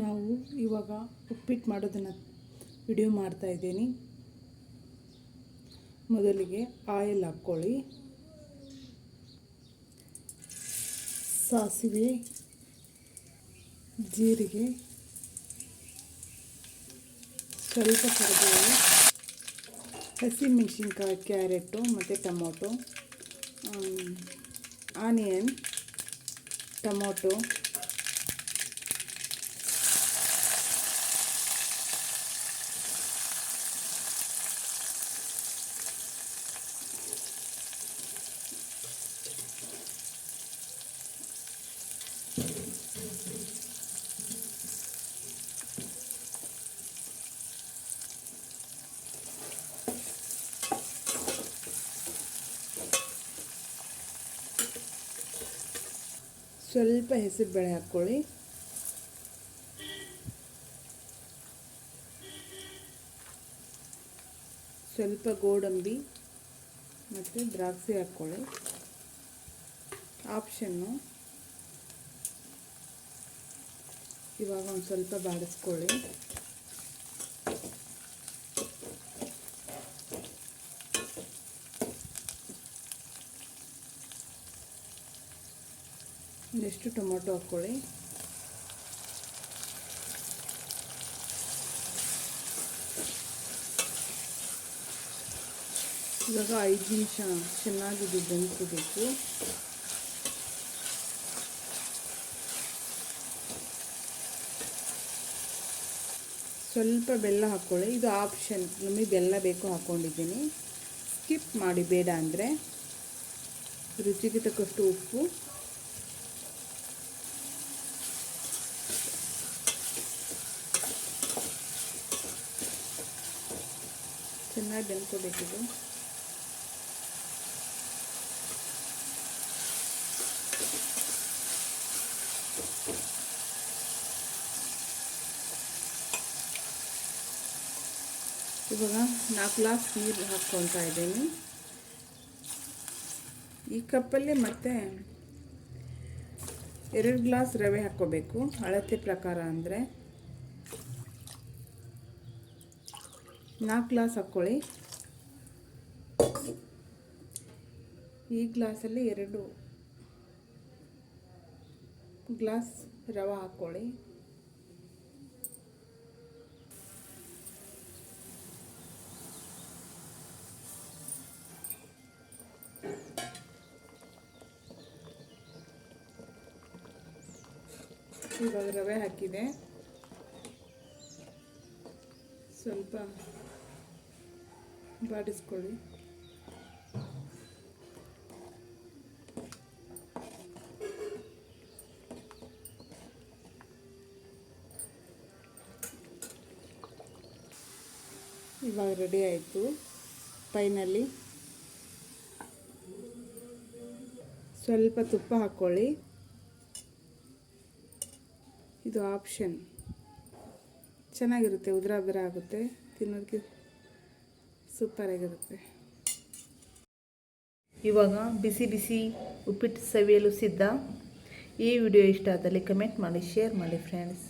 ನಾವು ಇವಾಗ ಉಪ್ಪಿಟ್ಟು ಮಾಡೋದನ್ನು ವಿಡಿಯೋ ಮಾಡ್ತಾ ಇದ್ದೀನಿ. ಮೊದಲಿಗೆ ಆಯಿಲ್ ಹಾಕ್ಕೊಳ್ಳಿ. ಸಾಸಿವೆ, ಜೀರಿಗೆ, ಸ್ವಲ್ಪ ಕರಿಬೇವು, ಹಸಿಮೆಣಸಿನ್ಕಾಯಿ, ಕ್ಯಾರೆಟು ಮತ್ತು ಟೊಮೊಟೊ ಆನಿಯನ್, ಟೊಮೊಟೊ. ಸ್ವಲ್ಪ ಹೆಸರು ಬೇಳೆ ಹಾಕ್ಕೊಳ್ಳಿ. ಸ್ವಲ್ಪ ಗೋಡಂಬಿ ಮತ್ತು ದ್ರಾಕ್ಷಿ ಹಾಕ್ಕೊಳ್ಳಿ. ಆಪ್ಷನ್ನು ಇವಾಗ ಒಂದು ಸ್ವಲ್ಪ ಬಾಡಿಸ್ಕೊಳ್ಳಿ. ಒಂದಿಷ್ಟು ಟೊಮೊಟೊ ಹಾಕ್ಕೊಳ್ಳಿ. ಇವಾಗ ಐದು ನಿಮಿಷ ಚೆನ್ನಾಗಿ ಬೆಂಕಬೇಕು ಸ್ವಲ್ಪ ಬೆಲ್ಲ ಹಾಕ್ಕೊಳ್ಳಿ. ಇದು ಆಪ್ಷನ್ ನಮಗೆ ಬೆಲ್ಲ ಬೇಕು ಹಾಕ್ಕೊಂಡಿದ್ದೀನಿ. ಸ್ಕಿಪ್ ಮಾಡಿ, ಬೇಡ ಅಂದರೆ ರುಚಿಗೆ ತಕ್ಕಷ್ಟು ಉಪ್ಪು. ಚೆನ್ನಾಗಿ ಬೆಂದ್ಕೋಬೇಕಿದು. ಇವಾಗ ನಾಲ್ಕು ಗ್ಲಾಸ್ ನೀರು ಹಾಕ್ಕೊತಾ ಇದ್ದೀನಿ. ಈ ಕಪ್ಪಲ್ಲಿ ಮತ್ತೆ ಎರಡು ಗ್ಲಾಸ್ ರವೆ ಹಾಕ್ಕೋಬೇಕು. ಅಳತೆ ಪ್ರಕಾರ ಅಂದರೆ ನಾಲ್ಕು ಗ್ಲಾಸ್ ಹಾಕ್ಕೊಳ್ಳಿ. ಈ ಗ್ಲಾಸಲ್ಲಿ ಎರಡು ಗ್ಲಾಸ್ ರವೆ ಹಾಕ್ಕೊಳ್ಳಿ. ಇವಾಗ ರವೆ ಹಾಕಿದೆ. ಸ್ವಲ್ಪ ಬಾಡಿಸ್ಕೊಳ್ಳಿ. ಇವಾಗ ರೆಡಿ ಆಯಿತು. ಪೈನಲ್ಲಿ ಸ್ವಲ್ಪ ತುಪ್ಪ ಹಾಕ್ಕೊಳ್ಳಿ ಇದು ಆಪ್ಷನ್ ಚೆನ್ನಾಗಿರುತ್ತೆ, ಉದುರ ಉದುರ ಆಗುತ್ತೆ. ತಿನ್ನೋದಕ್ಕೆ ಸೂಪರಾಗಿರುತ್ತೆ ಇವಾಗ ಬಿಸಿ ಬಿಸಿ ಉಪ್ಪಿಟ್ಟು ಸವಿಯಲು ಸಿದ್ಧ. ಈ ವಿಡಿಯೋ ಇಷ್ಟ ಆದಲ್ಲಿ ಕಮೆಂಟ್ ಮಾಡಿ ಶೇರ್ ಮಾಡಿ ಫ್ರೆಂಡ್ಸ್